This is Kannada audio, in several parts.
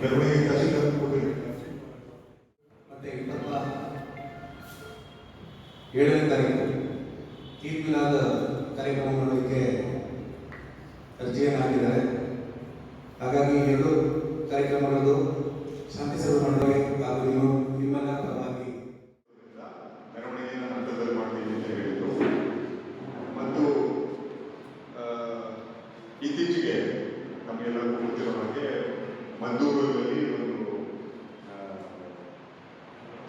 ಮೆರವಣಿಗೆ ತಹಶೀಲ್ದಾರ್ ಕೊಟ್ಟಿರಿ. ಮತ್ತೆ ಇಪ್ಪತ್ತ ಏಳನೇ ತಾರೀಕು ತೀರ್ಪಿನಾದ ಕಾರ್ಯಕ್ರಮ ಮಾಡೋದಕ್ಕೆ ಅರ್ಜಿಯನ್ನು ಹಾಕಿದ್ದಾರೆ ಹಾಗಾಗಿ ಎರಡು ಕಾರ್ಯಕ್ರಮಗಳು ಶಾಂತಿಸಭೆ ಮಂಡಳಿ ಹಾಗೂ ನಿಮ್ಮ ನಿಮ್ಮನ್ನ ಪರವಾಗಿ ಮೆರವಣಿಗೆಯನ್ನು ಹಂತದಲ್ಲಿ ಮಾಡ್ತೀವಿ ಅಂತ ಹೇಳಿದ್ರು ಮತ್ತು ಇತ್ತೀಚೆಗೆ ನಮಗೆಲ್ಲರಿಗೂ ಗೊತ್ತಿರೋ ಹಾಗೆ ಮದ್ದೂರಲ್ಲಿ ಒಂದು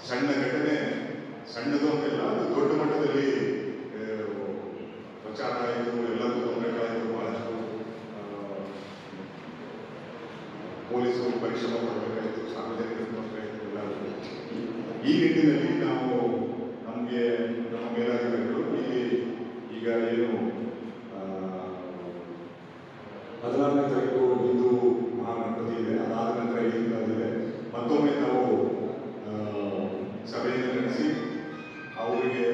ಸಣ್ಣ ಘಟನೆ, ಸಣ್ಣದು ಅಂತೆಲ್ಲ, ಅದು ದೊಡ್ಡ ಮಟ್ಟದಲ್ಲಿ ಪ್ರಚಾರ ಆಯಿತು ಎಲ್ಲದೂ ತೊಂದರೆಗಳಾಯಿತು ಬಹಳಷ್ಟು ಪೊಲೀಸರು ಪರಿಶ್ರಮ ಪಡಬೇಕಾಯಿತು ಸಾರ್ವಜನಿಕರ ತೊಂದರೆ ಎಲ್ಲ ಈ ನಿಟ್ಟಿನಲ್ಲಿ ನಾವು ನಮಗೆ, ನಮ್ಮ ಮೇಲಾಧಿಕಾರಿಗಳು ಇಲ್ಲಿ ಈಗ ಏನು ಹದಿನಾರನೇ ತಾರೀಕು ಹಿಂದೂ ಮಹಾಗಣಪತಿ ಇದೆ ಅದಾದ ನಂತರ ಇದೆ ಮತ್ತೊಮ್ಮೆ ನಾವು ಸಭೆಯನ್ನು ನಡೆಸಿ, ಅವರಿಗೆ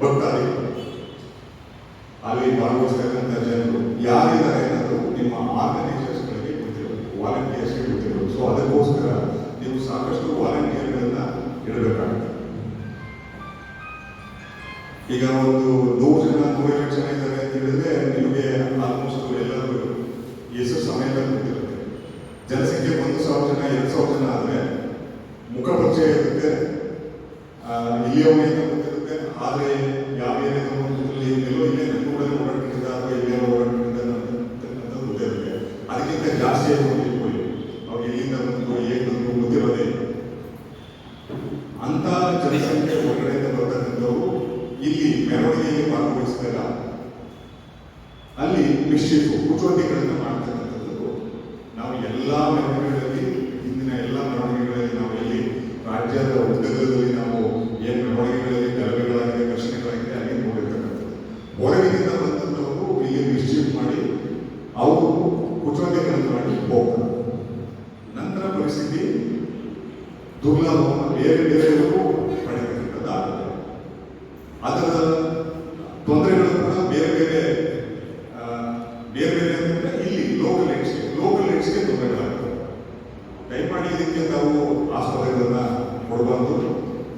ಭಕ್ತಾದಿ, ಅಲ್ಲಿ ಭಾಗವಹಿಸ್ತಕ್ಕಂಥ ಜನರು ಯಾರಿದ್ದಾರೆ ಅನ್ನೋದು ನಿಮ್ಮ ಆರ್ಗನೈಸರ್ಸ್ಗಳಿಗೆ ಗೊತ್ತಿರಬೇಕು, ವಾಲಂಟಿಯರ್ಸ್ಗೆ ಗೊತ್ತಿರಬೇಕು. ಸೊ ಅದಕ್ಕೋಸ್ಕರ ನೀವು ಸಾಕಷ್ಟು ವಾಲಂಟಿಯರ್ಗಳನ್ನ ಇಡಬೇಕಾಗುತ್ತೆ. ಈಗ ಒಂದು ನೂರು ಜನ ನೂರೈವತ್ತು ಜನ ಇದ್ದಾರೆ ಅಂತ ಹೇಳಿದ್ರೆ ನಿಮಗೆ ಆಲ್ಮೋಸ್ಟ್ ಎಲ್ಲರೂ ಎಷ್ಟು ಸಮಯದಲ್ಲಿ ಗೊತ್ತಿರುತ್ತೆ ಜನಸಂಖ್ಯೆ ಒಂದು ಸಾವಿರ ಜನ ಎರಡು ಸಾವಿರ ಜನ ಆದರೆ ಮುಖ ಪರಿಚಯ ಇರುತ್ತೆ ಆ, ಇಲ್ಲಿಯವನೇ ಅಂತ ಗೊತ್ತಿರುತ್ತೆ ಆದರೆ ಯಾವ ಏರಿಯಾದಲ್ಲಿ ಎಲ್ಲೋ ಇಲ್ಲೇ ನನ್ನ ಕೂಡ ಓಡಾಡ್ತಿದ್ದ ಅಥವಾ ಇಲ್ಲೇ ಓಡಾಡ್ತಿದ್ದ ಅನ್ನೋದು ಗೊತ್ತಿರುತ್ತೆ ಅದಕ್ಕಿಂತ ಜಾಸ್ತಿ ಆಗಿ ಹೋಗಿ ಅವ್ರು ಎಲ್ಲಿಂದ ಬಂದು ಹೇಗೆ ಬಂದು ಗೊತ್ತಿರೋದೇ ಇಲ್ಲ. ಅಂತ ಜನಸಂಖ್ಯೆ ಹೊರಗಡೆಯಿಂದ ಬರ್ತಕ್ಕಂಥವ್ರು ಇಲ್ಲಿ ಮೆರವಣಿಗೆಯಲ್ಲಿ ಭಾಗವಹಿಸಿದಾಗ ಅಲ್ಲಿ ಕುಚೋದ್ಯಗಳನ್ನು ಮಾಡ್ತಕ್ಕಂಥದ್ದು, ನಾವು ಎಲ್ಲ ಮೆರವಣಿಗೆಗಳಲ್ಲಿ ಇಂದಿನ ಎಲ್ಲ ಮೆರವಣಿಗೆಗಳಲ್ಲಿ ನಾವು ಎಲ್ಲಿ ರಾಜ್ಯದ ಉದ್ಯೋಗದಲ್ಲಿ ನಾವು ಏನು ಮೆರವಣಿಗೆಗಳಲ್ಲಿ ಗಲಭೆಗಳಾಗಿದೆ ಘರ್ಷಣೆಗಳಾಗಿದೆ ಅಲ್ಲಿ ನೋಡಿರ್ತಕ್ಕಂಥದ್ದು. ಹೊರಗಿನಿಂದ ಬಂದಂಥವರು ಇಲ್ಲಿ ಮಿಸ್ಟೇಕ್ ಮಾಡಿ ಅವರು ಕುಚೋಟಿಗಳನ್ನು ಮಾಡಿ ಹೋಗ್ತಾರೆ. ನಂತರ ಪರಿಸ್ಥಿತಿ ದುರ್ಲಭ, ಬೇರೆ ಬೇರೆಯವರು ಪಡೆಯತಕ್ಕಂಥದ್ದಾಗುತ್ತೆ ಅದರ ತೊಂದರೆಗಳು ಕೂಡ ಬೇರೆ ಬೇರೆ ಆ, ಬೇರೆ ಬೇರೆ ಅಂತಂದ್ರೆ ಇಲ್ಲಿ ಲೋಕಲ್ ಏಡ್ಸ್ಗೆ ಲೋಕಲ್ ಏಡ್ಸ್ಗೆ ತೊಂದರೆಗಳಾಗ್ತವೆ ದಯಮಾಡಿ ನಾವು ಆಸ್ಪತ್ರೆಗಳನ್ನು ಆಸ್ಪತ್ರೆಗಳನ್ನ ಕೊಡಬಾರ್ದು.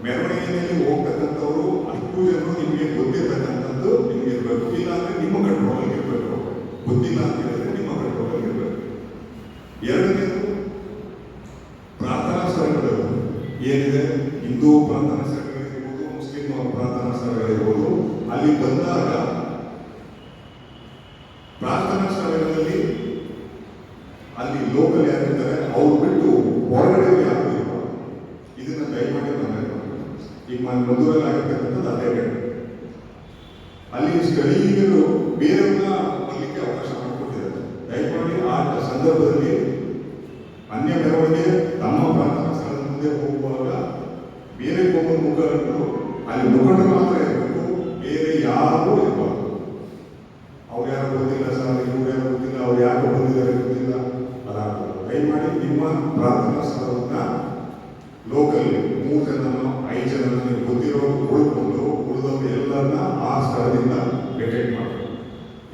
ಮೆರವಣಿಗೆಯಲ್ಲಿ ಹೋಗ್ತಕ್ಕಂಥವ್ರು ಅಷ್ಟು ಜನರು ನಿಮಗೆ ಗೊತ್ತಿರ್ತಕ್ಕಂಥದ್ದು ನಿಮಗೆ ಇರಬೇಕು ಇಲ್ಲ ಅಂದ್ರೆ ನಿಮ್ಮ ಕಂಟ್ರೋಲಲ್ಲಿ ಇರಬೇಕು ಗೊತ್ತಿಲ್ಲ ಅಂತ ಹೇಳಿದ್ರೆ ನಿಮ್ಮ ಕಂಟ್ರೋಲಲ್ಲಿ ಇರಬೇಕು ಎರಡನೇದು ಪ್ರಾರ್ಥನಾ ಸ್ಥಳಗಳು ಏನಿದೆ ಹಿಂದೂ ಪ್ರಾರ್ಥನಾ ಸ್ಥಳಗಳಿರ್ಬೋದು ಮುಸ್ಲಿಂ ಪ್ರಾರ್ಥನಾ ಸ್ಥಳಗಳಿರ್ಬೋದು ಅಲ್ಲಿ ಬಂದಾಗ ಪ್ರಾರ್ಥನಾ ಸ್ಥಳಗಳಲ್ಲಿ ಅಲ್ಲಿ ಲೋಕಲ್ ಯಾರಿದ್ದಾರೆ ಅವ್ರು ಬಿಟ್ಟು ಹೊರಗಡೆ ಯಾರು ಇರಬಾರ್ದು ಇದನ್ನ ದಯಮಾಡಿ ಗಮನ ಈಗ ಮದುವೆಯಲ್ಲಿ ಆಗಿರ್ತಕ್ಕಂಥದ್ದು ಅದೇ ಅಲ್ಲಿ ಸ್ಥಳೀಯರು ಬೇರೆಯವ್ರನ್ನ ಬರ್ಲಿಕ್ಕೆ ಅವಕಾಶ ಮಾಡಿಕೊಟ್ಟಿದ್ದಾರೆ ದಯಮಾಡಿ ಆ ಸಂದರ್ಭದಲ್ಲಿ ಅನ್ಯ ಮೆರವಣಿಗೆ ತಮ್ಮ ಪ್ರಾರ್ಥನಾ ಸ್ಥಳದ ಮುಂದೆ ಹೋಗುವಾಗ ಬೇರೆ ಒಬ್ಬ ಮುಖಂಡರು ಅಲ್ಲಿ ಮುಖಂಡರು ಮಾತ್ರ ಇರಬೇಕು ಬೇರೆ ಯಾರೂ ಇರಬಾರ್ದು ಅವ್ರು ಯಾರು ಗೊತ್ತಿಲ್ಲ ಸರ್ ಇವ್ರು ಯಾರು ಗೊತ್ತಿಲ್ಲ ಅವ್ರು ಯಾರು ಬಂದಿದ್ದಾರೆ ಗೊತ್ತಿಲ್ಲ ಅದಾಗಲ್ಲ ದಯಮಾಡಿ ನಿಮ್ಮ ಪ್ರಾರ್ಥನಾ ಸ್ಥಳವನ್ನ ಲೋಕಲ್ ಮೂರು ಜನನ ಐದು ಜನನೋ ನೀವು ಗೊತ್ತಿರೋರು ಉಳ್ಕೊಂಡು ಉಳಿದವರು ಎಲ್ಲರನ್ನ ಆ ಸ್ಥಳದಿಂದ ವೆಕೇಟ್ ಮಾಡಬೇಕು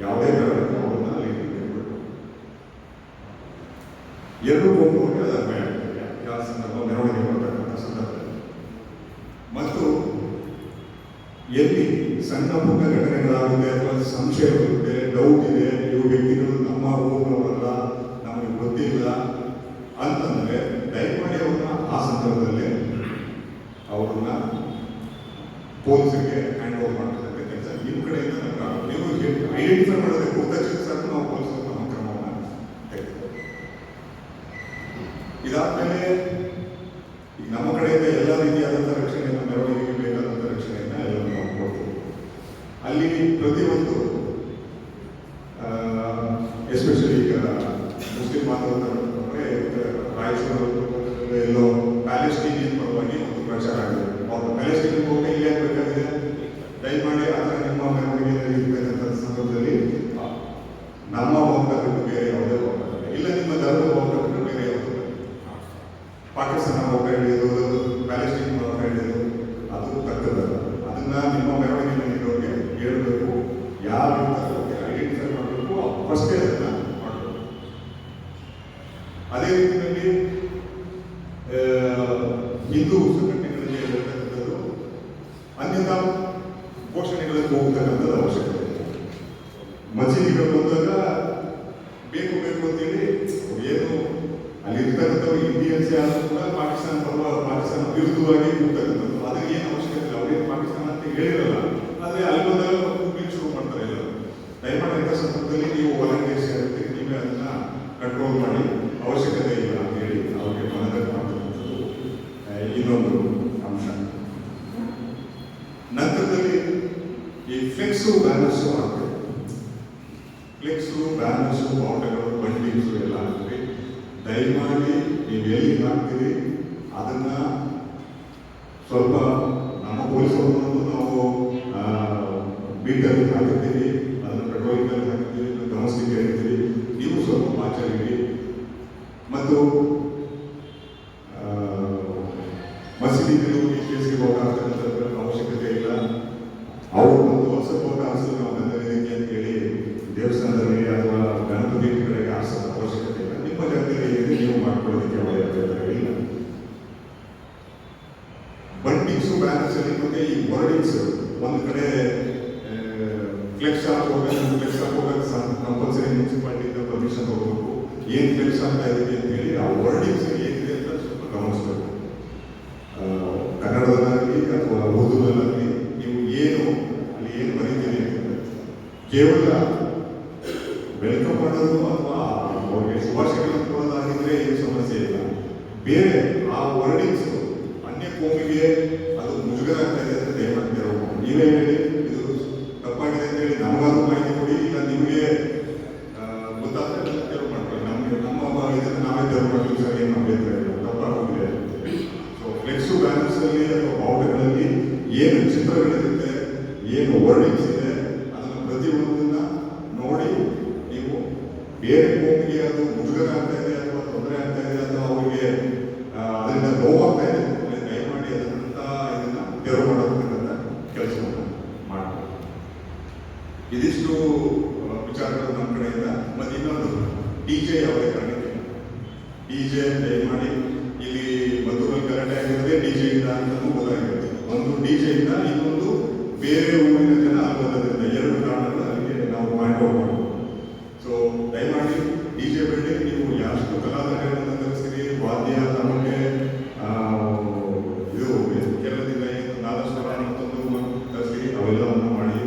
ಯಾವುದೇ ಕಾರಣಕ್ಕೂ ಅವ್ರನ್ನ ಅಲ್ಲಿ. ಎರಡು ಕೊಂಬುಗಳಿಗೆ ಅದು ಅನ್ವಯ ಆಗ್ತದೆ. ಯಾವ ಸಂದರ್ಭ? ಮೆರವಣಿಗೆ ಬರ್ತಕ್ಕಂಥ ಸಂದರ್ಭದಲ್ಲಿ. ಮತ್ತು ಎಲ್ಲಿ ಸಣ್ಣ ಪುಟ್ಟ ಘಟನೆಗಳಾಗುತ್ತೆ ಅಥವಾ ಸಂಶಯ ಬರುತ್ತೆ ಡೌಟ್ ಇದೆ ಇವು ವ್ಯಕ್ತಿಗಳು ನಮ್ಮ ಊರಿನವರಲ್ಲ ನಮಗೆ ಗೊತ್ತಿಲ್ಲ ಅಂತಂದ್ರೆ ದಯಮಾಡಿ ಅವ್ರನ್ನ ಆ ಸಂದರ್ಭದಲ್ಲಿ ಅವ್ರನ್ನ ಪೊಲೀಸರಿಗೆ ಹ್ಯಾಂಡ್ ಓವರ್ ಮಾಡ್ತಕ್ಕಂಥ ಕೆಲಸ ನಿಮ್ಮ ಕಡೆಯಿಂದ ನಮ್ಗೆ ನೀವು ಐಡೆಂಟಿಫೈ ಮಾಡೋದಕ್ಕೆ ಗೊತ್ತಾಗ್ತದೆ ಸಾಕು ನಾವು ಪೊಲೀಸರು ನಮ್ಮ ಕ್ರಮವನ್ನು ತೆಗೆದುಕೊಳ್ಳಿ ಇದಾದ್ಮೇಲೆ ಈಗ ನಮ್ಮ ಕಡೆಯಿಂದ ಎಲ್ಲ ರೀತಿಯಾದಂಥ ರಕ್ಷಣೆಯನ್ನು ಮೆರವಣಿಗೆಗೆ ಬೇಕಾದಂಥ ರಕ್ಷಣೆಯನ್ನು ಎಲ್ಲ ನಾವು ಕೊಡ್ತೀವಿ ಅಲ್ಲಿ ಪ್ರತಿಯೊಂದು ಎಸ್ಪೆಷಲಿ ಈಗ ಮುಸ್ಲಿಂ ಮಾತಾಡ್ತಾರೆ ರಾಯಚೂರು ಎಲ್ಲೋ ಪ್ಯಾಲೆಸ್ಟೀನಿಯನ್ ಪರವಾಗಿ ಒಂದು ಪ್ರಚಾರ ಆಗಿದೆ ಅವ್ರು ಪ್ಯಾಲೆಸ್ಟೀನಿಯನ್ ಹೋಗಿ ಇಲ್ಲಿ ಬೇಕಾಗಿದೆ ಆ ಥರ ನಿಮ್ಮ ಮೆರವಣಿಗೆ ಇರಬೇಕಂತ ಸಂದರ್ಭದಲ್ಲಿ ನಮ್ಮ ಹೋಗ್ತ ಬೇರೆ ಯಾವುದೇ ಹೋಗ್ತಾರೆ ಇಲ್ಲ ನಿಮ್ಮ ಧರ್ಮದ ಹೋಗ್ತ ಬೇರೆ ಯಾವುದು ಪಾಕಿಸ್ತಾನ ಹಿಡಿಯೋದು ಪ್ಯಾಲೆಸ್ಟೀನ್ ಹೋಗ್ತಾ ಹಿಡಿಯೋದು ಅದು ತಕ್ಕದಲ್ಲ ಅದನ್ನ ನಿಮ್ಮ ಮೆರವಣಿಗೆಯಲ್ಲಿರೋರಿಗೆ ಹೇಳಬೇಕು ಯಾರು ಐಡೆಂಟಿಫೈ ಮಾಡಬೇಕು ಫಸ್ಟೇ ಅದನ್ನ ಮಾಡಬೇಕು ಅದೇ ರೀತಿಯಲ್ಲಿ ಆ, ಹಿಂದೂ ಸಂಘಟನೆಗಳಿಗೆ ಹೇಳ್ತಕ್ಕಂಥದ್ದು ಅನ್ಯತಾ ಘೋಷಣೆಗಳಲ್ಲಿ ಹೋಗ್ತಕ್ಕಂಥದ್ದು ಅವಶ್ಯಕತೆ ಇದೆ. ಮಸೀದಿಗಳು ಬಂದಾಗ ಬೇಕು ಬೇಕು ಅಂತೇಳಿ ಏನು ಅಲ್ಲಿ ಇರ್ತಕ್ಕಂಥವ್ರು ಇಂಡಿಯನ್ಸ್ ಯಾರು ಪಾಕಿಸ್ತಾನ ಪರವಾಗಿ ಪಾಕಿಸ್ತಾನ ವಿರುದ್ಧವಾಗಿ ಹೋಗ್ತಕ್ಕಂಥದ್ದು ಅದಕ್ಕೆ ಏನು ಅವಶ್ಯಕತೆ ಇಲ್ಲ. ಅವ್ರೇನು ಪಾಕಿಸ್ತಾನ ಅಂತ ಹೇಳಿರಲ್ಲ. ಆದರೆ ಅಲ್ಲಿ ಬಂದಾಗ ಕೂಗ್ಲಿಕ್ಕೆ ಶುರು ಮಾಡ್ತಾರೆ ಎಲ್ಲರೂ. ದಯಮಾಡಿ ಸಂದರ್ಭದಲ್ಲಿ ನೀವು ವಾಲಂಟಿಯರ್ಸ್ ಇರುತ್ತೆ ನೀವೇ ಅದನ್ನ ಕಂಟ್ರೋಲ್ ಮಾಡಿ ಅವಶ್ಯಕತೆ ಇಲ್ಲ ಅಂತ ಹೇಳಿ ಅವ್ರಿಗೆ ಮನದಟ್ಟು ಮಾಡ್ತಕ್ಕಂಥದ್ದು ಆ, ಇನ್ನೊಂದು ಅಂಶ ನಂತರದಲ್ಲಿ ಈ ಫ್ಲೆಕ್ಸು ಬ್ಯಾನರ್ಸು ಆಗ್ತದೆ ಫ್ಲೆಕ್ಸು ಬಾಟಲ್ಗಳು ಬಂಡಿಂಗ್ಸು ಎಲ್ಲ ಹಾಕ್ತೀವಿ ದಯಮಾಡಿ ನೀವು ಎಲ್ಲಿ ಹಾಕ್ತೀರಿ ಅದನ್ನ ಸ್ವಲ್ಪ ನಮ್ಮ ಪೊಲೀಸರು ನಾವು ಬೀಟಲ್ಲಿ ಹಾಕಿರ್ತೀವಿ ಅದನ್ನು ಪೆಟ್ರೋಲಿಂಗಲ್ಲಿ ಹಾಕಿರ್ತೀವಿ ಡೊಮೆಸ್ಟಿಕ್ ಹೇಳ್ತೀವಿ ನೀವು ಸ್ವಲ್ಪ ಮಾಚಾಡಿರಿ ಮತ್ತು ಮಸೀದಿಗಳು ಈ ಕೇಸಿಗೆ ಮಾಡ್ಕೊಳ್ಳೋದಕ್ಕೆ ಬಂಡಿಂಗ್ಸು ಬ್ಯಾನರ್ಸ್ ಅಲ್ಲಿ ಮತ್ತೆ ಈ ವರ್ಡಿಂಗ್ಸ್ ಒಂದು ಕಡೆ ಫ್ಲೆಕ್ಸ್ ಹಾಕೋಬೇಕು ಫ್ಲೆಕ್ಸ್ ಹಾಕೋಬೇಕು ಕಂಪಲ್ಸರಿ ಮುನ್ಸಿಪಾಲಿಟಿಯಿಂದ ಪರ್ಮಿಷನ್ ತಗೋಬೇಕು. ಏನ್ ಫ್ಲೆಕ್ಸ್ ಆಗ್ತಾ ಅಂತ ಹೇಳಿ ಆ ವರ್ಡಿಂಗ್ಸ್ ಏನಿದೆ ಅಂತ ಸ್ವಲ್ಪ ಗಮನಿಸಬೇಕು. ಕನ್ನಡದಲ್ಲಾಗಲಿ ಅಥವಾ ಉರ್ದುದಲ್ಲಾಗಲಿ ನೀವು ಏನು, ಅಲ್ಲಿ ಏನು ಬರೀತೀರಿ ಕೇವಲ ವೆಲ್ಕಮ್ ಮಾಡೋದು ಅಥವಾ ಅವ್ರಿಗೆ ಶುಭಾಶಯಗಳನ್ನು ಕೊಡೋದಾಗಿದ್ರೆ ಏನು ಸಮಸ್ಯೆ ಇಲ್ಲ ಬೇರೆ ಆ ವರ್ಡಿಂಗ್ಸ್ ಅನ್ಯ ಕೋಮಿಗೆ ಅದು ಮುಜುಗರ ಆಗ್ತಾ ಇದೆ ಅಂತ ತೆರವು ನೀವೇ ಹೇಳಿ ಇದು ತಪ್ಪಾಗಿದೆ ಅಂತ ಹೇಳಿ ನಮಗಾದ್ರೂ ಮಾಹಿತಿ ಕೊಡಿ ಇಲ್ಲ ನಿಮಗೆ ಗೊತ್ತಾಗ್ತದೆ ತೆರವು ಮಾಡ್ಕೊಳ್ಳಿ ನಮಗೆ ನಮ್ಮ ಇದನ್ನು ನಾವೇ ತೆರವು ಮಾಡ್ತೀವಿ ಸರ್ ಏನು ಅಭ್ಯಂತರ ಇಲ್ಲ ತಪ್ಪಾಗೋಗಿದೆ ಸೊ ಫ್ಲೆಕ್ಸು ಬ್ಯಾನರ್ಸ್ ಅಲ್ಲಿ ಅಥವಾ ಬಾವುಟಗಳಲ್ಲಿ ಏನು ಚಿತ್ರಗಳಿರುತ್ತೆ ಏನು ವರ್ಡಿಂಗ್ಸ್ ಇದೆ ಅದನ್ನು ಪ್ರತಿಯೊಂದನ್ನ ನೋಡಿ ನೀವು ಬೇರೆ ಕೋಮಿಗೆ ಅದು ಮುಜುಗರ ಆಗ್ತಾ ಇದೆ ಅಥವಾ ತೊಂದರೆ ಆಗ್ತಾ ಇದೆ ಅಥವಾ ಅವರಿಗೆ ಆ, ಅದರಿಂದ ನೋವಾಗ್ತಾ ಇದೆ ಅಂದ್ರೆ ದಯಮಾಡಿ ಅದನ್ನಂತ ಇದನ್ನ ತೆರವು ಮಾಡತಕ್ಕಂಥ ಕೆಲಸವನ್ನು ಮಾಡಬೇಕು ಇದಿಷ್ಟು ಆ, ವಿಚಾರಗಳು ನಮ್ಮ ಕಡೆಯಿಂದ ಮತ್ತೆ ಇನ್ನೊಂದು ಡಿ ಜೆ ಅವರೇ ಕಾರಣಕ್ಕೆ ಡಿ ಜೆ ದಯಮಾಡಿ ಇಲ್ಲಿ ಮದ್ದೂರಲ್ಲಿ ಕರಾಟೆ ಆಗಿರೋದೇ ಡಿ ಜೆ ಇಂದ ಅಂತಲೂ ಗೊತ್ತಾಗಿರುತ್ತೆ ಒಂದು ಡಿ ಜೆ ಇಂದ ಇನ್ನೊಂದು ಬೇರೆ ಊರಿನ ಜನ ಆಗೋದ್ರಿಂದ ಎರಡು ಕಾರಣಗಳು ಅಲ್ಲಿಗೆ ನಾವು ಮಾಡ್ಬೋದು ಸೊ ದಯಮಾಡಿ ಡಿ ಜೆ ಬೇಡಿ ನೀವು ಎಷ್ಟು ಕಲಾಕಾರಗಳನ್ನು ಕರೆಸಿರಿ ವಾದ್ಯ, ತಮಗೆ ಇದು ಏನು ನಾದಸ್ವರ ಮತ್ತೊಂದು ಕಲಿಸ್ತೀರಿ, ಅವೆಲ್ಲವನ್ನು ಮಾಡಿ,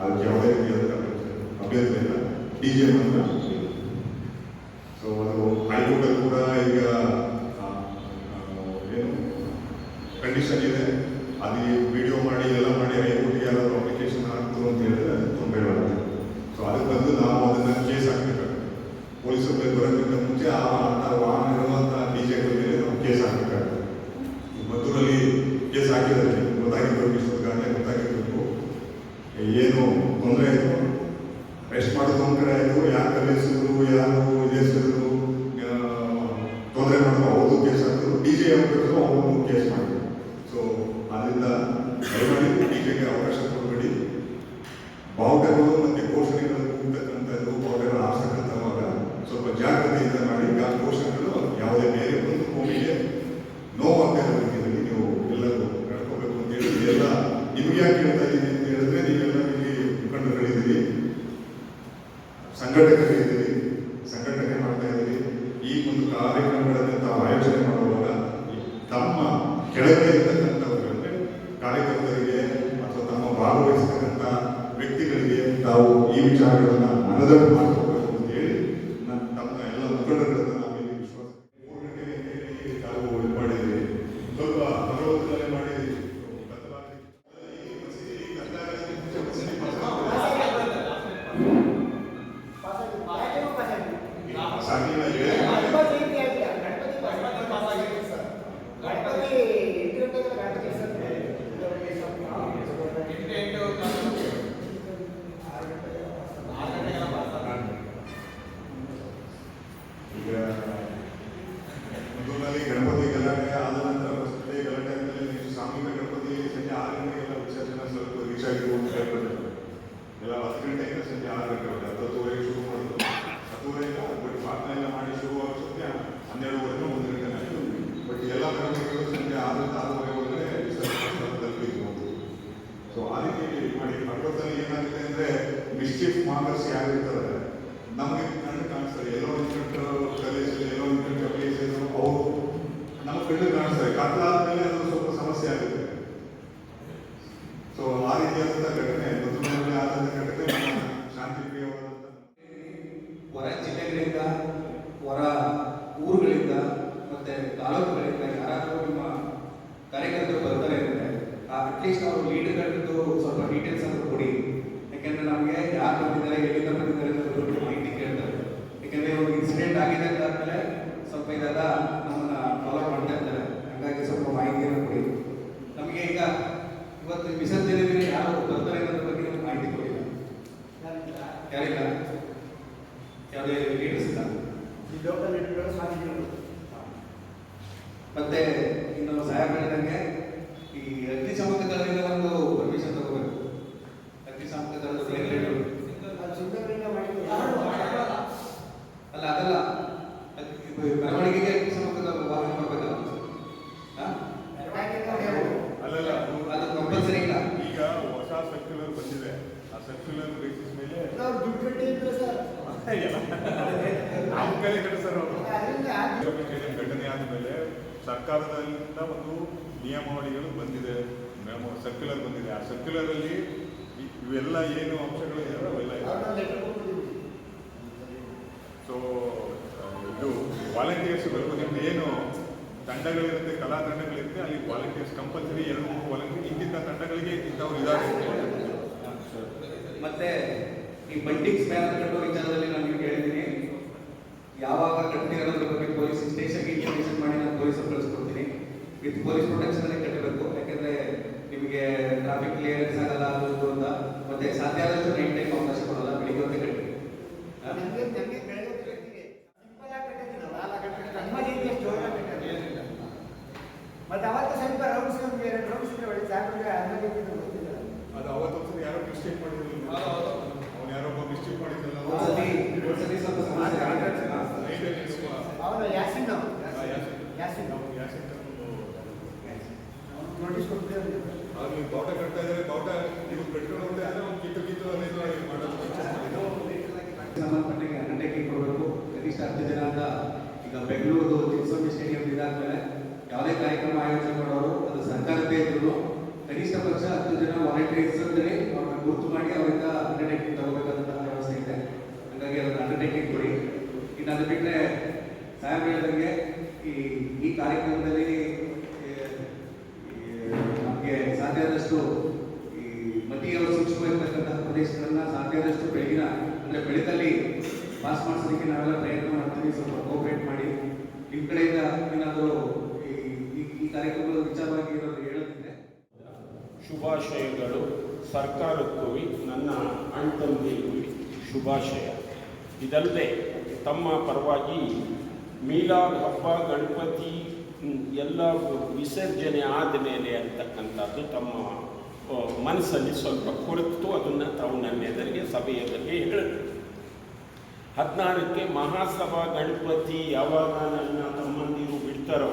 ಅದಕ್ಕೆ ಯಾವುದೇ ರೀತಿಯಾದ ಅಭ್ಯರ್ಥಿ ಇಲ್ಲ ಡಿ ಜೆ ಮಾತ್ರ ಸೊ ಅದು ಹೈಕೋರ್ಟಲ್ಲಿ ಕೂಡ ಈಗ ಆ, ಆ, ಏನು ಕಂಡೀಷನ್ ಇದೆ ಅಲ್ಲಿ ವಿಡಿಯೋ ಮಾಡಿ ಎಲ್ಲ ಮಾಡಿ ಹೈಕೋರ್ಟ್ಗೆ ಯಾರಾದ್ರು ಅಪ್ಲಿಕೇಶನ್ ಹಾಕಿದ್ರು ಅಂತ ಹೇಳಿದ್ರೆ ಅದು ತೊಂದರೆ ಬರುತ್ತೆ ಸೊ ಅದಕ್ಕೆ ಬಂದು ನಾವು ಅದನ್ನ ಕೇಸ್ ಹಾಕ್ಬೇಕಾಗುತ್ತೆ ಪೊಲೀಸರ ಮೇಲೆ ಬರೋಕ್ಕಿಂತ ಮುಂಚೆ ಆ ಆ ವಾಹನ ಇರುವಂಥ ಡಿ ಜೆಗಳ ಮೇಲೆ ನಾವು ಕೇಸ್ ಹಾಕಬೇಕಾಗುತ್ತೆ ಈ ಮದ್ದೂರಲ್ಲಿ ಕೇಸ್ ಹಾಕಿದ್ದಾರೆ ಗೊತ್ತಾಗಿರ್ಬೇಕು ಇಷ್ಟೊತ್ತಿಗಾಗಲೇ ಗೊತ್ತಾಗಿರ್ಬೇಕು ಏನು ತೊಂದರೆ ಆಯಿತು ರೆಸ್ಟ್ ಮಾಡೋದು ಒಂದು ಕಡೆ ಆಯಿತು ಯಾರು ಕಲಿಸಿದ್ರು ಯಾರು ಇದೇಸಿದ್ರು Creo Amém, Grande. ಮಿಸ್ಚಿಫ್ ಮಾರ್ಗದರ್ಶಿ ಯಾರು ಇರ್ತಾರೆ? ನಮಗೆ ಕಣ್ಣು ಕಾಣಿಸ್ತಾರೆ. ಎಲ್ಲೋ ಇನ್ಸ್ಪೆಕ್ಟರ್ ಕಲೇಜ್ ಎಲ್ಲೋ ನಿಂತ್ಕೊಂಡು ಪ್ಲೇಸಸ್ ಅವರು ನಮ್ಮ ಕಣ್ಣು ಕಾಣಿಸ್ತಾರೆ. ಕತ್ಲಾದ್ಮೇಲೆ ಅದು ಸ್ವಲ್ಪ ಸಮಸ್ಯೆ ಆಗುತ್ತೆ. ಸೊ ಆ ರೀತಿಯಾದಂಥ ಘಟನೆ ಮಧುಮೇಹದಲ್ಲಿ ಆದಂಥ ಘಟನೆ ಶಾಂತಿಪ್ರಿಯವಾದಂಥ ಹೊರ ಜಿಲ್ಲೆಗಳಿಂದ, ಹೊರ ಊರುಗಳಿಂದ, ಮತ್ತೆ ತಾಲೂಕುಗಳಿಂದ ಯಾರಾದರೂ ನಿಮ್ಮ ಕಾರ್ಯಕರ್ತರು ಬರ್ತಾರೆ ಅಂದರೆ ಅಟ್ಲೀಸ್ಟ್ ಅವರು ಲೀಡರ್ಗಳದ್ದು ಸ್ವಲ್ಪ ಡೀಟೇಲ್ಸ್ ಅನ್ನು ಕೊಡಿ ಯಾಕೆಂದ್ರೆ ನಮಗೆ ಯಾರು ಬಂದಿದ್ದಾರೆ ಎಲ್ಲಿಂದ ಬಂದಿದ್ದಾರೆ ಅಂತ ದೊಡ್ಡ ಮಾಹಿತಿ ಕೇಳ್ತಾರೆ ಯಾಕೆಂದ್ರೆ ಒಂದು ಇನ್ಸಿಡೆಂಟ್ ಆಗಿದೆ ಅಂತಾದ್ಮೇಲೆ ಸ್ವಲ್ಪ ಇದೆಲ್ಲ ನಮ್ಮನ್ನ ಫಾಲೋ ಮಾಡ್ತಾ ಇರ್ತಾರೆ ಹಾಗಾಗಿ ಸ್ವಲ್ಪ ಮಾಹಿತಿಯನ್ನು ಕೊಡಿ ನಮಗೆ ಈಗ ಇವತ್ತು ವಿಸರ್ಜನೆ ದಿನ ಯಾರು ಬರ್ತಾರೆ ಅನ್ನೋದ್ರ ಬಗ್ಗೆ ನಮ್ಗೆ ಮಾಹಿತಿ ಕೊಡಿಲ್ಲ ಯಾರಿಲ್ಲ ಯಾವುದೇ ಲೀಡರ್ಸ್ ಇಲ್ಲ ಈ ಲೋಕಲ್ ಲೀಡರ್ಗಳು ಸ್ವಾಮೀಜಿಗಳು ಮತ್ತೆ ಇನ್ನು ಸಾಹೇಬ್ ಹೇಳಿದಂಗೆ ಈ ಅಗ್ನಿ ಚಮಕದಲ್ಲಿಂದ ಒಂದು ಪರ್ಮಿಷನ್ ತಗೋಬೇಕು ಅಗ್ನಿ ಚಮಕದಲ್ಲಿ ಅದು ಸುಂದರಲಿಂಗ ಮಾಡಿದ್ರು ಅಲ್ಲ ಅದಲ್ಲ ಅದ್- ಇದು ಮೆರವಣಿಗೆಗೆ ಅಗ್ನಿ ಚಮಕದ ವಾಹನ ಬರ್ಬೇಕಲ್ಲ ಹಾ? ಅಲ್ಲಲ್ಲ ಅದು ಕಂಪಲ್ಸರಿ ಇಲ್ಲ ಈಗ ಹೊಸ ಸರ್ಕ್ಯುಲರ್ ಬಂದಿದೆ ಆ ಸರ್ಕ್ಯುಲರ್ ಬೇಸಿಸ್ ಮೇಲೆ ಅವ್ರು ದುಡ್ಡು ಕಟ್ಟಿ ಇದ್ರು ಸರ್ ನಮ್ಮ ಕೈಲಿ ಸರ್ ಅವರು ಅದರಿಂದ ಘಟನೆ ಘಟನೆ ಆದಮೇಲೆ ಸರ್ಕಾರದಿಂದ ಒಂದು ನಿಯಮಾವಳಿಗಳು ಬಂದಿದೆ ಸರ್ಕ್ಯುಲರ್ ಬಂದಿದೆ. ಆ ಸರ್ಕ್ಯುಲರ್ ಅಲ್ಲಿ ಇವೆಲ್ಲ ಏನು ಅಂಶಗಳು ಇದಾವೆ? ಅವೆಲ್ಲ ಸೊ ಇದು ವಾಲಂಟಿಯರ್ಸ್ ಬರ್ಬೋದು ಏನು ತಂಡಗಳಿರುತ್ತೆ ಕಲಾ ತಂಡಗಳಿರುತ್ತೆ ಅಲ್ಲಿ ವಾಲಂಟಿಯರ್ಸ್ ಕಂಪಲ್ಸರಿ ಎರಡು ಮೂರು ವಾಲಂಟಿಯರ್ ಇಂತಿಂಥ ತಂಡಗಳಿಗೆ ಇಂಥವ್ರು ಇದ್ದಾರೆ. ಮತ್ತೆ ಈ ಬಂಡಿಂಗ್ ಸ್ಪ್ಯಾನ್ ಕಟ್ಟೋ ವಿಚಾರದಲ್ಲಿ ನಾನು ನಿಮ್ಗೆ ಹೇಳಿದ್ದೀನಿ. ಯಾವಾಗ ಕಟ್ಟಿರೋದ್ರ ಬಗ್ಗೆ ಪೊಲೀಸ್ ಸ್ಟೇಷನ್ಗೆ ಇನ್ಫಾರ್ಮೇಷನ್ ಮಾಡಿ ನಾನು ಪೊಲೀಸರು ಕಳಿಸ್ಕೊಡ್ತೀನಿ. ವಿತ್ ಪೊಲೀಸ್ ಪ್ರೊಟೆಕ್ಷನ್ ಅಲ್ಲೇ ಕಟ್ಟಬೇಕು. ಯಾಕಂದ್ರೆ ಟ್ರಾಫಿಕ್ ಕ್ಲಿಯರೆನ್ಸ್ ಆಗಲ್ಲ ಅದು ಅಂತ ಮತ್ತೆ ಸಾಧ್ಯ ಆದಷ್ಟು ನೈಟ್ ಟೈಮ್ ಅವಕಾಶ ಕೊಡಲ್ಲ ಬೆಳಿಗ್ಗೆ ಹೊತ್ತೇ ಕಟ್ಟಿ ಹಾ? ನಮಗೆ ನಮಗೆ ಬೆಳಗ್ಗೆ ಹೊತ್ತು ಕಟ್ಟಿಗೆ ಸಿಂಪಲ್ ಆಗಿ ಕಟ್ಟಿದ್ದೀರಲ್ಲ ಅಲ್ಲ ಕಟ್ಟಿದ್ರೆ ನಮ್ಮ ರೀತಿಯ ಸ್ಟೋರ್ ಕಟ್ಟಿದ್ದೀವಿ ಮತ್ತೆ ಅವತ್ತು ಸ್ವಲ್ಪ ರೌಂಡ್ಸ್ ನಮಗೆ ಎರಡು ರೌಂಡ್ಸ್ ಇದ್ರೆ ಒಳ್ಳೆ ಜಾಗೃತಿ ಅನ್ನೋದು ಗೊತ್ತಿಲ್ಲ ಅದು ಅವತ್ತೊಂದ್ಸರಿ ಯಾರೋ ಮಿಸ್ಟೇಕ್ ಮಾಡಿದ್ರಲ್ಲ ಅವ್ನು ಯಾರೋ ಒಬ್ಬ ಮಿಸ್ಟೇಕ್ ಮಾಡಿದ್ರಲ್ಲ ಒಂದ್ಸತಿ ಒಂದ್ಸತಿ ಸ್ವಲ್ಪ ಸಮಸ್ಯೆ ಆಗುತ್ತೆ. ಅವನು ಯಾಸಿನ್ ನಾವು ಆ, ಯಾಸಿನ್. ಯಾಸಿನ್ ನಾವು ಯಾಸಿನ್ ಕರ್ಕೊಂಡು ನೋಟಿಸ್ ಕೊಡ್ತೇವೆ ಅವ್ರು ಬಾವುಟ ಕಟ್ತಾ ಇದ್ದಾರೆ ಬಾವುಟ ಇವ್ರು ಕಟ್ಕೊಂಡು ಹೋಗ್ತಾ ಇದ್ದಾರೆ ಅವ್ನು ಕಿತ್ತು ಕಿತ್ತು ಅಲ್ಲಿ ಇದು ಮಾಡೋದು ಸಂಬಂಧಪಟ್ಟಂಗೆ ಅಂಡರ್ಟೇಕಿಂಗ್ ಕೊಡಬೇಕು. ಕನಿಷ್ಠ ಹತ್ತು ಜನ ಅಂತ ಈಗ ಬೆಂಗಳೂರು ಚಿನ್ನಸ್ವಾಮಿ ಸ್ಟೇಡಿಯಂ ಇದಾದ್ಮೇಲೆ ಯಾವುದೇ ಕಾರ್ಯಕ್ರಮ ಆಯೋಜನೆ ಮಾಡೋರು, ಅದು ಸರ್ಕಾರದ್ದೇ ಇದ್ರು ಕನಿಷ್ಠ ಪಕ್ಷ ಹತ್ತು ಜನ ವಾಲಂಟಿಯರ್ಸ್ ಅಂತಲೇ ಅವ್ರನ್ನ ಗುರುತು ಮಾಡಿ ಅವರಿಂದ ಅಂಡರ್ಟೇಕಿಂಗ್ ತಗೋಬೇಕಂತ ವ್ಯವಸ್ಥೆ ಇದೆ. ಹಾಗಾಗಿ ಅದನ್ನ ಅಂಡರ್ಟೇಕಿಂಗ್ ಕೊಡಿ. ಇನ್ನು ಅದು ಬಿಟ್ಟರೆ ಸಾಹೇಬ್ ಹೇಳಿದಂಗೆ ಈ ಈ ಕಾರ್ಯಕ್ರಮದಲ್ಲಿ ನಮಗೆ ಸಾಧ್ಯ ಆದಷ್ಟು ಈ ಮತಿಯವರು ಸೂಕ್ಷ್ಮವಾಗಿರ್ತಕ್ಕಂಥ ಪ್ರದೇಶಗಳನ್ನ ಸಾಧ್ಯ ಆದಷ್ಟು ಬೆಳಗಿನ ಅಂದರೆ ಬೆಳಕಲ್ಲಿ ಪಾಸ್ ನಾವೆಲ್ಲ ಪ್ರಯತ್ನ ಮಾಡ್ತೀವಿ. ಸ್ವಲ್ಪ ಕೋಪರೇಟ್ ಮಾಡಿ. ನಿಮ್ಮ ಕಡೆಯಿಂದ ಏನಾದರೂ ಈ ಕಾರ್ಯಕ್ರಮದ ವಿಚಾರವಾಗಿ ಏನಾದರೂ ಹೇಳುತ್ತಿದ್ದೆ ಶುಭಾಶಯಗಳು. ಸರ್ಕಾರಕ್ಕೂ ನನ್ನ ಅಣ್ತಂದಿಗೂ ಶುಭಾಶಯ. ಇದಲ್ಲದೆ ತಮ್ಮ ಪರವಾಗಿ ಮೀಲಾ ಹಬ್ಬ, ಗಣಪತಿ ಎಲ್ಲ ವಿಸರ್ಜನೆ ಆದ ಮೇಲೆ ಅಂತಕ್ಕಂಥದ್ದು ತಮ್ಮ ಮನಸ್ಸಲ್ಲಿ ಸ್ವಲ್ಪ ಕೊರತು ಅದನ್ನು ತಾವು ನನ್ನ ಎದುರಿಗೆ ಸಭೆಯ ಬಗ್ಗೆ ಹೇಳಿದ್ರು ಹದಿನಾರಕ್ಕೆ ಮಹಾಸಭಾ ಗಣಪತಿ ಯಾವಾಗ ನನ್ನ ತಮ್ಮಂದಿರು ಬಿಡ್ತಾರೋ,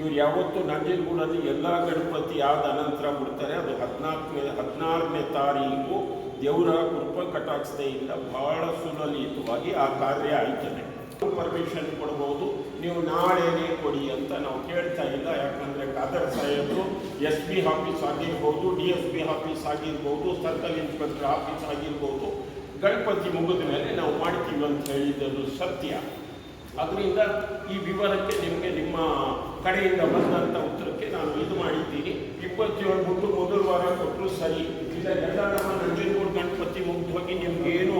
ಇವ್ರು ಯಾವತ್ತು ನಂಜನಗೂಡಲ್ಲಿ ಎಲ್ಲ ಗಣಪತಿ ಆದ ನಂತರ ಬಿಡ್ತಾರೆ. ಅದು ಹದಿನಾಲ್ಕನೇ, ಹದಿನಾರನೇ ತಾರೀಕು ದೇವರ ಕೃಪ ಕಟಾಕ್ಷತೆಯಿಂದ ಬಹಳ ಸುಲಲಿತವಾಗಿ ಆ ಕಾರ್ಯ ಆಯ್ತದೆ. ಪರ್ಮಿಷನ್ ಕೊಡ್ಬೋದು, ನೀವು ನಾಳೆನೇ ಕೊಡಿ ಅಂತ ನಾವು ಕೇಳ್ತಾ ಇಲ್ಲ. ಯಾಕಂದರೆ ಖಾದರ್ ಸಾಹೇಬರು ಎಸ್ ಪಿ ಆಫೀಸ್ ಆಗಿರ್ಬೋದು, ಡಿ ಎಸ್ ಪಿ ಆಫೀಸ್ ಆಗಿರ್ಬೋದು, ಸರ್ಕಲ್ ಇನ್ಸ್ಪೆಕ್ಟರ್ ಆಫೀಸ್ ಆಗಿರ್ಬೋದು ಗಣಪತಿ ಮುಗಿದ ಮೇಲೆ ನಾವು ಮಾಡ್ತೀವಿ ಅಂತ ಹೇಳಿದ್ದು ಸತ್ಯ. ಅದರಿಂದ ಈ ವಿವರಕ್ಕೆ ನಿಮಗೆ ನಿಮ್ಮ ಕಡೆಯಿಂದ ಬಂದಂಥ ಉತ್ತರಕ್ಕೆ ನಾನು ಇದು ಮಾಡಿದ್ದೀನಿ. ಇಪ್ಪತ್ತೇಳು ಬಿಟ್ಟು ಮೊದಲ ವಾರ ಕೊಟ್ಟರು ಸರಿ. ಇಲ್ಲ, ಎಲ್ಲ ನಮ್ಮ ನಂಜನಗೂಡು ಗಣಪತಿ ಮುಗ್ದು ಹೋಗಿ ನಿಮಗೇನು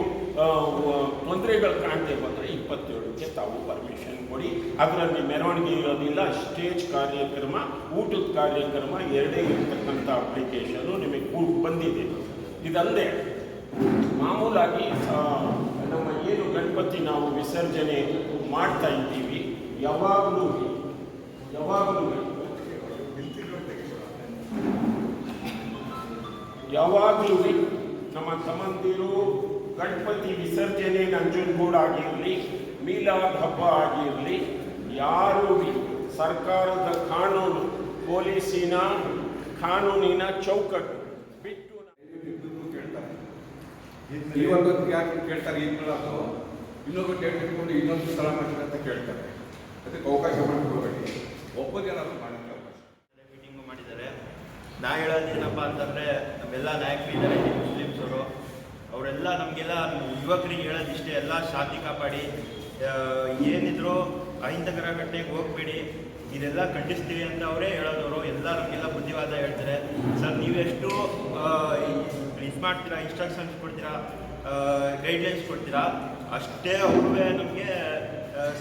ತೊಂದರೆಗಳು ಕಾಣ್ತೇವೆ ಬಂದರೆ ಇಪ್ಪತ್ತೇಳಕ್ಕೆ ತಾವು ಪರ್ಮಿಷನ್ ಕೊಡಿ. ಅದರಲ್ಲಿ ಮೆರವಣಿಗೆ ಇರೋದಿಲ್ಲ ಸ್ಟೇಜ್ ಕಾರ್ಯಕ್ರಮ, ಊಟದ ಕಾರ್ಯಕ್ರಮ, ಎರಡೇ ಇರತಕ್ಕಂಥ ಅಪ್ಲಿಕೇಶನು ನಿಮಗೆ ಬಂದಿದೆ. ಇದಲ್ಲದೆ ಮಾಮೂಲಾಗಿ ನಮ್ಮ ಏನು ಗಣಪತಿ ನಾವು ವಿಸರ್ಜನೆ ಮಾಡ್ತಾ ಇದ್ದೀವಿ. ಯಾವಾಗಲೂ ಯಾವಾಗಲೂ ಯಾವಾಗಲೂ ನಮ್ಮ ತಮ್ಮಂದಿರು ಗಣಪತಿ ವಿಸರ್ಜನೆ ನಂಜನಗೂಡು ಆಗಿರಲಿ ಮೀಲಾ ಹಬ್ಬ ಆಗಿರಲಿ, ಯಾರೂ ಸರ್ಕಾರದ ಕಾನೂನು, ಪೊಲೀಸಿನ ಕಾನೂನಿನ ಚೌಕಟ್ಟು ಬಿಟ್ಟು ಇಬ್ಬರು ಕೇಳ್ತಾರೆ ಇವತ್ತೊಂದು ಯಾಕೆ ಕೇಳ್ತಾರೆ ಈ ಕ್ಲಾಸು ಇನ್ನೊಬ್ಬರು ಡೇಟ್ ಇಟ್ಕೊಂಡು ಇನ್ನೊಂದು ಸ್ಥಳ ಮಾಡ್ತೀರ ಅಂತ ಕೇಳ್ತಾರೆ. ಅದಕ್ಕೆ ಅವಕಾಶ ಮಾಡಿಕೊಡ್ಬೇಡಿ ಒಬ್ಬರಿಗೇನಾದ್ರು ಮಾಡಿದ್ರೆ ಮೀಟಿಂಗು ಮಾಡಿದ್ದಾರೆ. ನಾ ಹೇಳೋದು ಏನಪ್ಪ ಅಂತಂದರೆ, ನಮ್ಮೆಲ್ಲ ನಾಯಕರು ಇದ್ದಾರೆ ಮುಸ್ಲಿಮ್ಸ್ ಅವರು ಅವರೆಲ್ಲ ನಮಗೆಲ್ಲ ಯುವಕರಿಗೆ ಹೇಳೋದು ಇಷ್ಟೇ, ಎಲ್ಲ ಶಾಂತಿ ಕಾಪಾಡಿ. ಏನಿದ್ರು ಅಹಿಂಸಕರ ಘಟನೆಗೆ ಹೋಗ್ಬೇಡಿ. ಇದೆಲ್ಲ ಖಂಡಿಸ್ತೀವಿ ಅಂತ ಅವರೇ ಹೇಳೋದವರು. ಎಲ್ಲ ನಮಗೆಲ್ಲ ಬುದ್ಧಿವಾದ ಹೇಳ್ತಾರೆ. ಸರ್, ನೀವೆಷ್ಟು ಇದು ಮಾಡ್ತೀರಾ ಇನ್ಸ್ಟ್ರಕ್ಷನ್ಸ್ ಕೊಡ್ತೀರಾ ಗೈಡ್ಲೈನ್ಸ್ ಕೊಡ್ತೀರಾ? ಅಷ್ಟೇ ಅವ್ರಿಗೆ ನಮಗೆ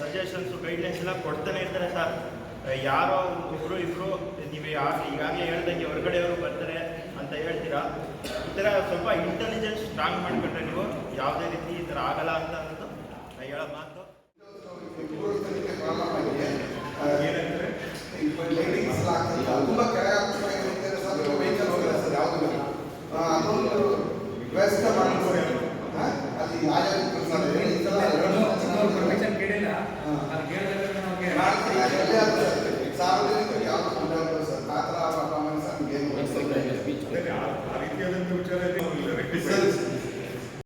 ಸಜೆಷನ್ಸು ಗೈಡ್ಲೈನ್ಸ್ ಎಲ್ಲ ಕೊಡ್ತಾನೆ ಇರ್ತಾರೆ ಸರ್. ಯಾರೋ ಒಬ್ರು ಇಬ್ರು, ನೀವು ಯಾರು ಈಗಾಗಲೇ ಹೇಳ್ದಂಗೆ ಹೊರಗಡೆಯವರು ಬರ್ತಾರೆ ಅಂತ ಹೇಳ್ತೀರಾ? ಈ ಥರ ಸ್ವಲ್ಪ ಇಂಟೆಲಿಜೆನ್ಸ್ ಸ್ಟ್ರಾಂಗ್ ಮಾಡ್ಕೊಂಡ್ರೆ ನೀವು ಯಾವುದೇ ರೀತಿ ಈ ಥರ ಆಗಲ್ಲ ಅಂತ ಅನ್ನೋದು ಹೇಳೋ ಮಾತು. ತುಂಬ ಕೆಳಗೆ ಆಗ್ತಿದೆ ಸರ್ ಹೋಗಲ್ಲ ಸರ್ ಯಾವುದು ಅದೊಂದು ವ್ಯವಸ್ಥೆ ಮಾಡಿಕೊಡಿ ಹಾ? ಅಲ್ಲಿ ಆಯೋಜಿತ ಸರ್ ಹೇಳಿ ಸಲ ಎರಡು ಚಿಕ್ಕವ್ರು ಪರ್ಮಿಷನ್ ಕೇಳಿಲ್ಲ ಅದು ಕೇಳಿದ್ರೆ ನಮಗೆ ಮಾಡ್ತೀನಿ, ಎಲ್ಲಿ ಆಗುತ್ತೆ ಸರ್? ಸಾರ್ವಜನಿಕರಿಗೆ ಯಾವುದು ತೊಂದರೆ ಆಗಲ್ಲ ಸರ್ ಆ ಥರ ಪ್ರಮಾಣ ಸರ್ ಏನು ಆ ರೀತಿಯಾದಂಥ ವಿಚಾರ ಇದೆ.